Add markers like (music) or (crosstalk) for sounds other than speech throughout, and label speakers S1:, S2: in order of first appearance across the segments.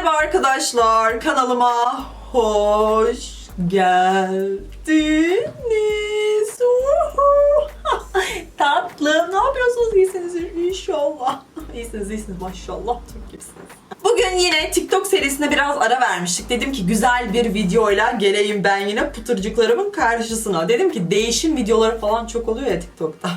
S1: Merhaba arkadaşlar, kanalıma hoş geldiniz. (laughs) Tatlım, ne yapıyorsunuz? İyisiniz inşallah. İyisiniz, iyisiniz maşallah. Çok gibisiniz. Bugün yine TikTok serisine biraz ara vermiştik. Dedim ki güzel bir videoyla geleyim ben yine pıtırcıklarımın karşısına. Dedim ki değişim videoları falan çok oluyor ya TikTok'ta.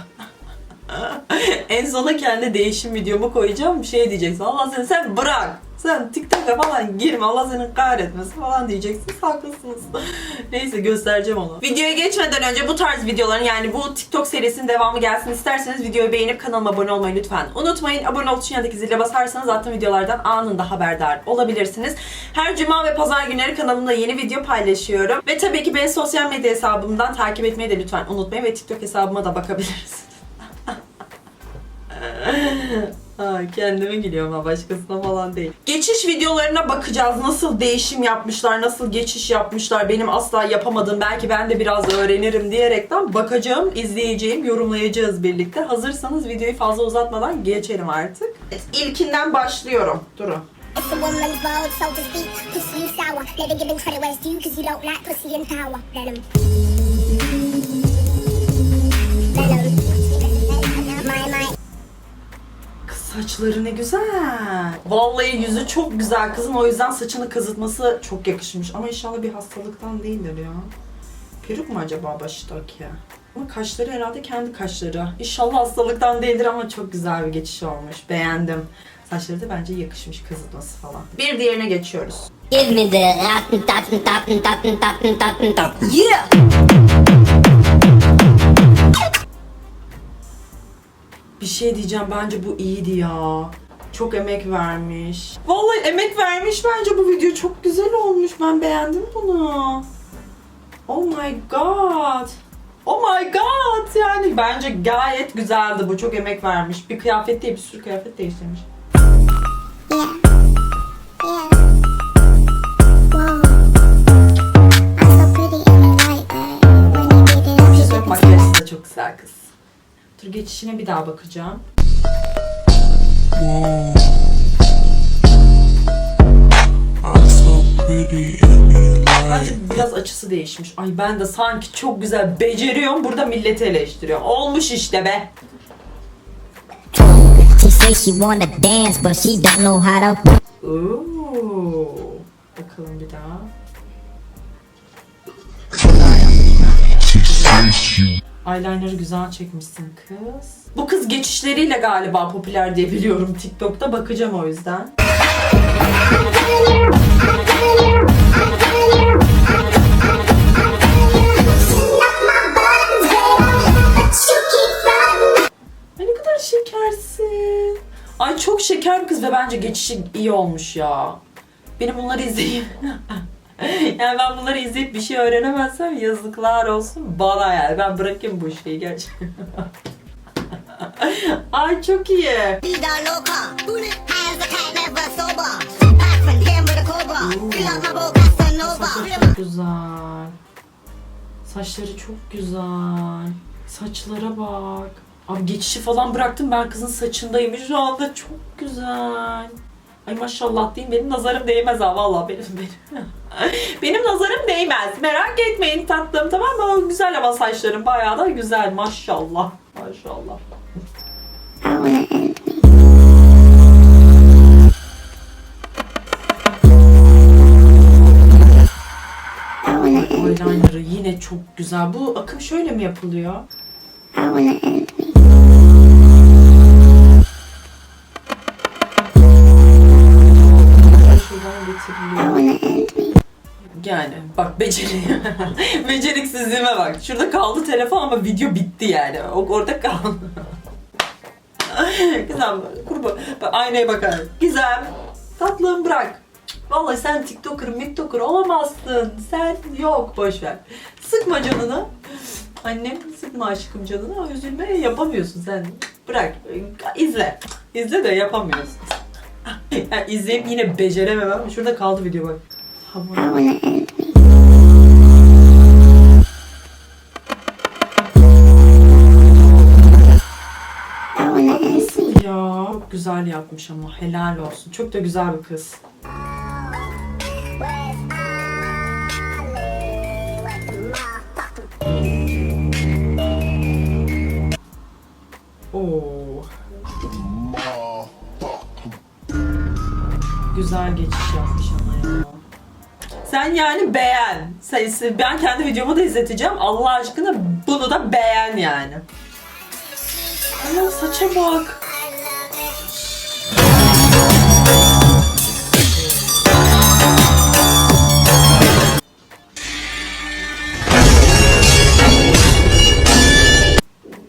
S1: (laughs) en sona kendi değişim videomu koyacağım. Bir şey diyeceksin. Allah seni sen bırak. Sen TikTok'a falan girme. Allah seni kahretmesin falan diyeceksin. Haklısınız. (laughs) Neyse göstereceğim onu. Videoya geçmeden önce bu tarz videoların yani bu TikTok serisinin devamı gelsin isterseniz videoyu beğenip kanalıma abone olmayı lütfen unutmayın. Abone için yanındaki zile basarsanız zaten videolardan anında haberdar olabilirsiniz. Her cuma ve pazar günleri kanalımda yeni video paylaşıyorum. Ve tabii ki beni sosyal medya hesabımdan takip etmeyi de lütfen unutmayın ve TikTok hesabıma da bakabilirsiniz. (laughs) Ha, kendime gülüyorum ha başkasına falan değil. Geçiş videolarına bakacağız. Nasıl değişim yapmışlar, nasıl geçiş yapmışlar. Benim asla yapamadığım belki ben de biraz öğrenirim diyerekten bakacağım, izleyeceğim, yorumlayacağız birlikte. Hazırsanız videoyu fazla uzatmadan geçelim artık. İlkinden başlıyorum. Durun.
S2: It's a.
S1: saçları ne güzel. Vallahi yüzü çok güzel kızın. O yüzden saçını kazıtması çok yakışmış. Ama inşallah bir hastalıktan değildir ya. Peruk mu acaba baştaki? Ama kaşları herhalde kendi kaşları. İnşallah hastalıktan değildir ama çok güzel bir geçiş olmuş. Beğendim. Saçları da bence yakışmış kazıtması falan. Bir diğerine geçiyoruz.
S3: Give me the
S1: Yeah! Bir şey diyeceğim bence bu iyiydi ya. Çok emek vermiş. Vallahi emek vermiş bence bu video çok güzel olmuş. Ben beğendim bunu. Oh my god. Oh my god yani bence gayet güzeldi bu çok emek vermiş. Bir kıyafet değil bir sürü kıyafet değiştirmiş. Dur geçişine bir daha bakacağım. Biraz açısı değişmiş. Ay ben de sanki çok güzel beceriyorum. Burada milleti eleştiriyorum. Olmuş işte be.
S3: She say she wanna dance, but she don't know how to.
S1: Oo. Bakalım bir daha. Eyeliner'ı güzel çekmişsin kız. Bu kız geçişleriyle galiba popüler diye biliyorum TikTok'ta. Bakacağım o yüzden. Ay ne kadar şekersin. Ay çok şeker bir kız ve bence geçişi iyi olmuş ya. Benim bunları izleyeyim. (laughs) (laughs) yani ben bunları izleyip bir şey öğrenemezsem yazıklar olsun bana yani. Ben bırakayım bu şeyi gerçekten. (laughs) Ay çok iyi. Çok güzel. Saçları çok güzel. Saçlara bak. Abi geçişi falan bıraktım ben kızın saçındayım. Şu anda çok güzel. Ay maşallah diyeyim benim nazarım değmez ha valla benim benim. (laughs) benim nazarım değmez. Merak etmeyin tatlım tamam mı? Güzel ama saçlarım bayağı da güzel maşallah. Maşallah.
S2: I wanna end. I wanna end.
S1: Eyeliner'ı yine çok güzel. Bu akım şöyle mi yapılıyor? Yani bak beceri. (laughs) Beceriksizliğime bak. Şurada kaldı telefon ama video bitti yani. O orada kaldı. (laughs) Gizem kurban. Aynaya bakar. Gizem. Tatlım bırak. Vallahi sen TikToker, miktoker olamazsın. Sen yok boş ver. Sıkma canını. Annem sıkma aşkım canını. Üzülme yapamıyorsun sen. Bırak. izle. İzle de yapamıyorsun. (laughs) yani yine becerememem. Şurada kaldı video bak.
S2: I wanna end me. I wanna end me.
S1: Ya çok güzel yapmış ama helal olsun. Çok da güzel bir kız. Oo. Güzel geçiş yapmış. Sen yani beğen. Sen, ben kendi videomu da izleteceğim. Allah aşkına bunu da beğen yani. Ana saça bak.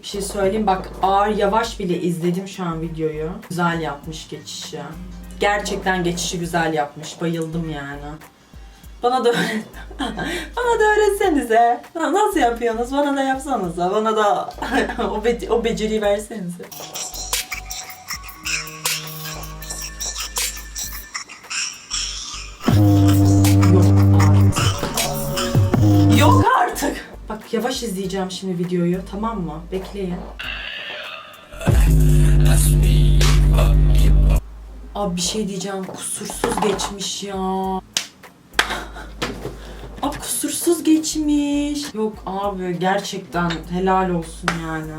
S1: Bir şey söyleyeyim bak ağır yavaş bile izledim şu an videoyu. Güzel yapmış geçişi. Gerçekten geçişi güzel yapmış. Bayıldım yani. Bana da öğret. (laughs) bana da öğretsenize. Na- Nasıl yapıyorsunuz? Bana da yapsanıza. Bana da (laughs) o, be- o beceriyi versenize. Yok artık. Bak yavaş izleyeceğim şimdi videoyu tamam mı? Bekleyin. Abi bir şey diyeceğim. Kusursuz geçmiş ya. Abi kusursuz geçmiş. Yok abi gerçekten helal olsun yani.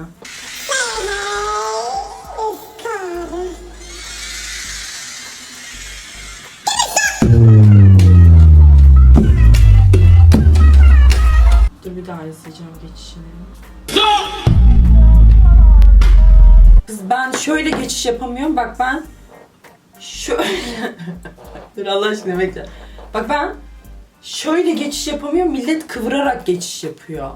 S1: Dur bir daha izleyeceğim geçişini. Kız ben şöyle geçiş yapamıyorum. Bak ben şöyle... (laughs) Dur Allah aşkına bekle. Bak ben şöyle geçiş yapamıyorum. Millet kıvırarak geçiş yapıyor.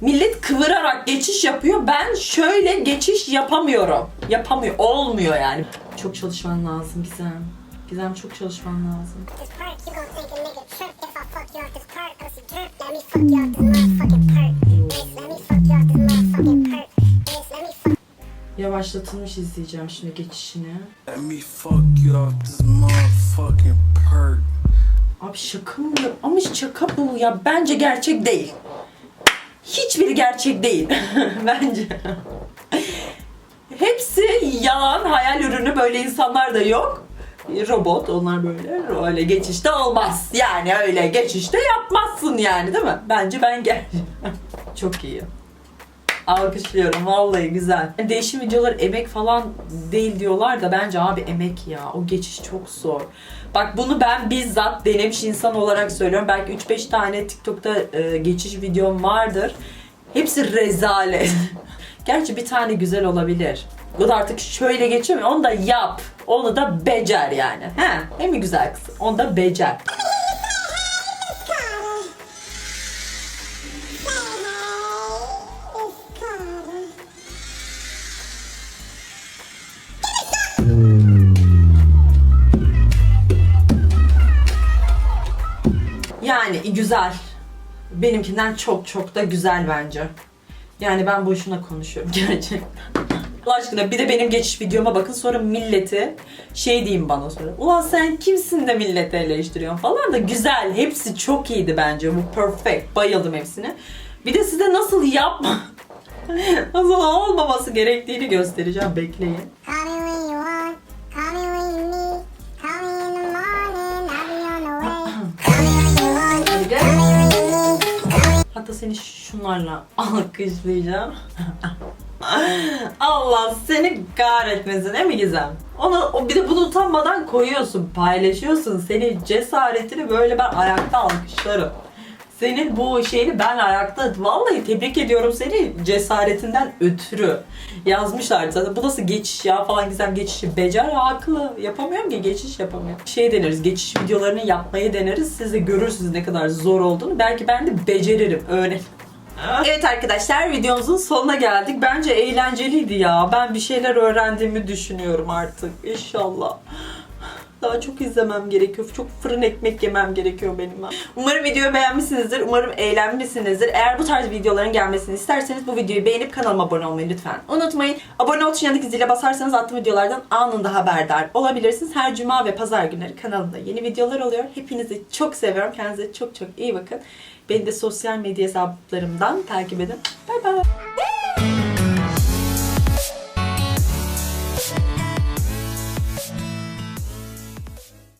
S1: Millet kıvırarak geçiş yapıyor. Ben şöyle geçiş yapamıyorum. Yapamıyor. Olmuyor yani. Çok çalışman lazım Gizem. Gizem çok çalışman lazım. Yavaşlatılmış izleyeceğim şimdi geçişini.
S4: Let me fuck you off this motherfucking perk.
S1: Abi şaka mı? Ama şaka bu ya. Bence gerçek değil. Hiçbiri gerçek değil. (laughs) Bence. Hepsi yalan, hayal ürünü. Böyle insanlar da yok. Robot, onlar böyle. Öyle geçişte olmaz. Yani öyle geçişte yapmazsın yani değil mi? Bence ben gel. (laughs) Çok iyi. Alkışlıyorum vallahi güzel. Değişim videoları emek falan değil diyorlar da bence abi emek ya. O geçiş çok zor. Bak bunu ben bizzat denemiş insan olarak söylüyorum. Belki 3-5 tane TikTok'ta e, geçiş videom vardır. Hepsi rezalet. (laughs) Gerçi bir tane güzel olabilir. O da artık şöyle geçiyor mu? Onu da yap. Onu da becer yani. He, hem mi güzel kız? Onu da becer. Yani güzel. Benimkinden çok çok da güzel bence. Yani ben boşuna konuşuyorum (laughs) gerçekten. Allah aşkına bir de benim geçiş videoma bakın sonra milleti şey diyeyim bana sonra. Ulan sen kimsin de milleti eleştiriyorsun falan da güzel. Hepsi çok iyiydi bence. Bu perfect. Bayıldım hepsine. Bir de size nasıl yapma (laughs) nasıl olmaması gerektiğini göstereceğim. Bekleyin. Seni şunlarla (laughs) alkışlayacağım. Allah seni kahretmesin değil mi Gizem? Onu, o bir de bunu utanmadan koyuyorsun, paylaşıyorsun. Senin cesaretini böyle ben ayakta alkışlarım. Senin bu şeyini ben ayakta vallahi tebrik ediyorum seni cesaretinden ötürü. Yazmışlar zaten bu nasıl geçiş ya falan Gizem geçişi becer haklı. Yapamıyorum ki geçiş yapamıyorum. Şey deneriz geçiş videolarını yapmayı deneriz. Siz de görürsünüz ne kadar zor olduğunu. Belki ben de beceririm öğrenirim. Evet arkadaşlar videomuzun sonuna geldik. Bence eğlenceliydi ya. Ben bir şeyler öğrendiğimi düşünüyorum artık. İnşallah. Daha çok izlemem gerekiyor. Çok fırın ekmek yemem gerekiyor benim. Umarım videoyu beğenmişsinizdir. Umarım eğlenmişsinizdir. Eğer bu tarz videoların gelmesini isterseniz bu videoyu beğenip kanalıma abone olmayı lütfen unutmayın. Abone ol tuşuna zile basarsanız attığım videolardan anında haberdar olabilirsiniz. Her cuma ve pazar günleri kanalımda yeni videolar oluyor. Hepinizi çok seviyorum. Kendinize çok çok iyi bakın. Beni de sosyal medya hesaplarımdan takip edin. Bay bay.